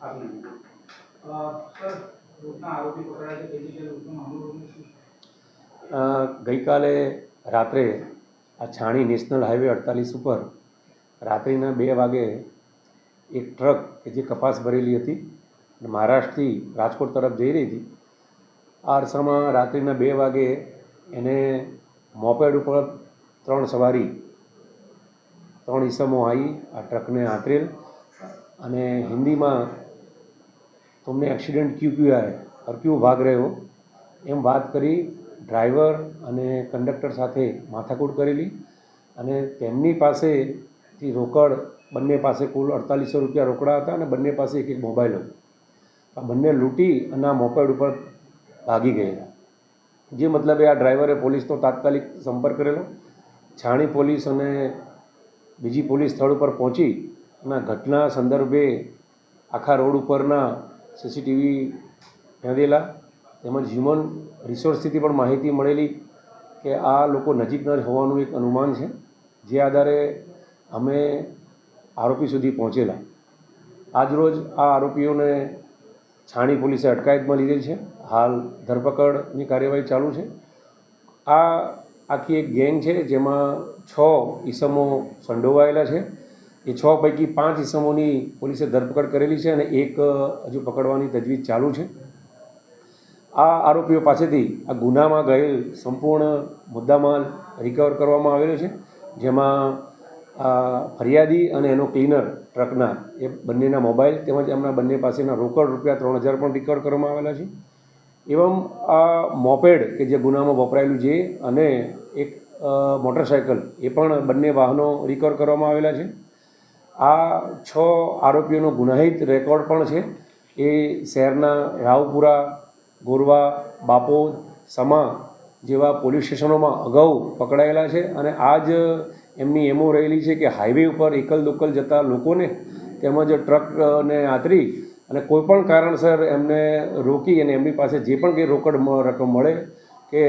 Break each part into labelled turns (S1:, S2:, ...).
S1: આપને સર લૂંટના આરોપી પકડાયા છે કઈ જગ્યાએ લૂંટનો મામલો બન્યો શું છે?
S2: અ, ગઈકાલે રાત્રે આ છાણી નેશનલ હાઈવે અડતાલીસ ઉપર રાત્રિના બે વાગે એક ટ્રક કે જે કપાસ ભરેલી હતી અને મહારાષ્ટ્રથી રાજકોટ તરફ જઈ રહી હતી આ અરસામાં રાત્રિના બે વાગે એને મોપેડ ઉપર ત્રણ સવારી ત્રણ ઈસમો આવી આ ટ્રકને આંતરેલ. અને હિન્દીમાં તમને એક્સિડન્ટ ક્યુ ક્યુ આવે અર ક્યુ ભાગ રહ્યો, એમ વાત કરી ડ્રાઈવર અને કંડક્ટર સાથે માથાકૂટ કરેલી. અને તેમની પાસેથી રોકડ, બંને પાસે કુલ અડતાલીસો રૂપિયા રોકડા હતા અને બંને પાસે એક એક મોબાઈલ. હતો આ બંને લૂંટી અને આ મોકડ ઉપર ભાગી ગયેલા. જે મતલબે આ ડ્રાઈવરે પોલીસનો તાત્કાલિક સંપર્ક કરેલો. છાણી પોલીસ અને બીજી પોલીસ સ્થળ ઉપર પહોંચી અને ઘટના સંદર્ભે આખા રોડ ઉપરના સીસીટીવી નોંધેલા તેમજ હ્યુમન રિસોર્સથી પણ માહિતી મળેલી કે આ લોકો નજીકના જ હોવાનું એક અનુમાન છે. જે આધારે અમે આરોપી સુધી પહોંચેલા. આજરોજ આ આરોપીઓને છાણી પોલીસે અટકાયતમાં લીધેલ છે. હાલ ધરપકડની કાર્યવાહી ચાલુ છે. આ આખી એક ગેંગ છે જેમાં છ ઈસમો સંડોવાયેલા છે. એ છ પૈકી પાંચ ઈસમોની પોલીસે ધરપકડ કરેલી છે અને એક હજુ પકડવાની તજવીજ ચાલુ છે. આ આરોપીઓ પાસેથી આ ગુનામાં ગયેલ સંપૂર્ણ મુદ્દામાલ રિકવર કરવામાં આવેલો છે. જેમાં ફરિયાદી અને એનો ક્લીનર ટ્રકના એ બંનેના મોબાઈલ તેમજ એમના બંને પાસેના રોકડ રૂપિયા ત્રણ હજાર પણ રિકવર કરવામાં આવેલા છે. એવમ આ મોપેડ કે જે ગુનામાં વપરાયેલું છે અને એક મોટરસાયકલ એ પણ બંને વાહનો રિકવર કરવામાં આવેલા છે આ છ આરોપીઓનો ગુનાહિત રેકોર્ડ પણ છે એ શહેરના રાવપુરા ગોરવા બાપોદ સમા જેવા પોલીસ સ્ટેશનોમાં અગાઉ પકડાયેલા છે અને આ જ એમની એમો રહેલી છે કે હાઈવે ઉપર એકલ દોકલ જતા લોકોને તેમજ ટ્રકને આતરી અને કોઈપણ કારણસર એમને રોકી અને એમની પાસે જે પણ કંઈ રોકડ રકમ મળે કે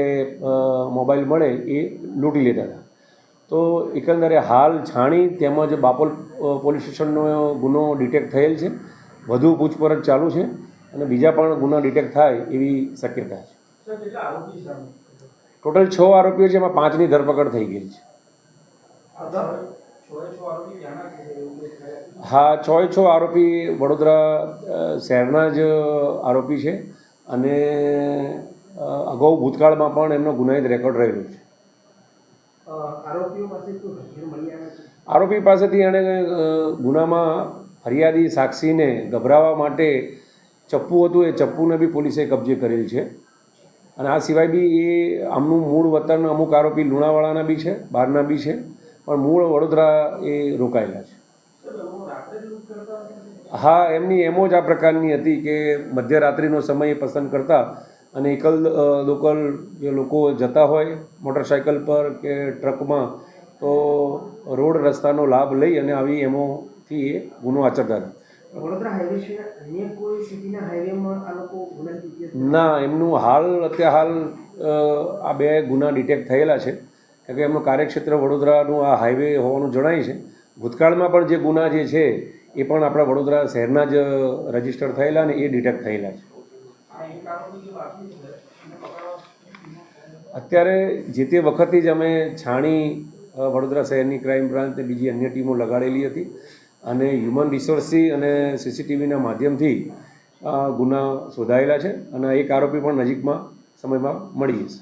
S2: મોબાઈલ મળે એ લૂંટી લેતા હતા તો એકંદરે હાલ છાણી તેમજ બાપોલ પોલીસ સ્ટેશનનો ગુનો ડિટેક્ટ થયેલ છે. વધુ પૂછપરછ ચાલુ છે અને બીજા પણ ગુના ડિટેક્ટ થાય એવી શક્યતા છે? ટોટલ છ આરોપીઓ છે એમાં પાંચની ધરપકડ થઈ ગઈ છે? હા છ એ છ આરોપી વડોદરા શહેરના જ આરોપી છે અને અગાઉ ભૂતકાળમાં પણ એમનો ગુનાહિત રેકોર્ડ રહેલો છે. આરોપી પાસેથી એણે ગુનામાં ફરિયાદી સાક્ષીને ગભરાવા માટે ચપ્પુ હતું એ ચપ્પુને બી પોલીસે કબજે કરેલ છે. અને આ સિવાય બી એ આમનું મૂળ વતન અમુક આરોપી લુણાવાળાના બી છે બહારના બી છે પણ મૂળ વડોદરા એ રોકાયેલા છે
S1: સર લોકો રાત્રે જ લૂંટ કરતા હતા
S2: હા એમની એમો જ આ પ્રકારની હતી કે મધ્યરાત્રિનો સમય એ પસંદ કરતા અને એકલ લોકલ જે લોકો જતા હોય મોટરસાયકલ પર કે ટ્રકમાં તો રોડ રસ્તાનો લાભ લઈ અને આવી એમોથી એ ગુનો આચરતા હતા. ના એમનું હાલ અત્યારે હાલ આ બે ગુના ડિટેક્ટ થયેલા છે. કારણ કે એમનું કાર્યક્ષેત્ર વડોદરાનું આ હાઈવે હોવાનું જણાય છે. ભૂતકાળમાં પણ જે ગુના જે છે એ પણ આપણા વડોદરા શહેરના જ રજિસ્ટર થયેલા અને એ ડિટેક્ટ થયેલા છે. અત્યારે જે તે વખતે જ અમે છાણી વડોદરા શહેરની ક્રાઇમ બ્રાન્ચ બીજી અન્ય ટીમો લગાડેલી હતી અને હ્યુમન રિસોર્સથી અને સીસીટીવીના માધ્યમથી ગુના શોધાયેલા છે અને એક આરોપી પણ નજીકમાં સમયમાં મળી જશે.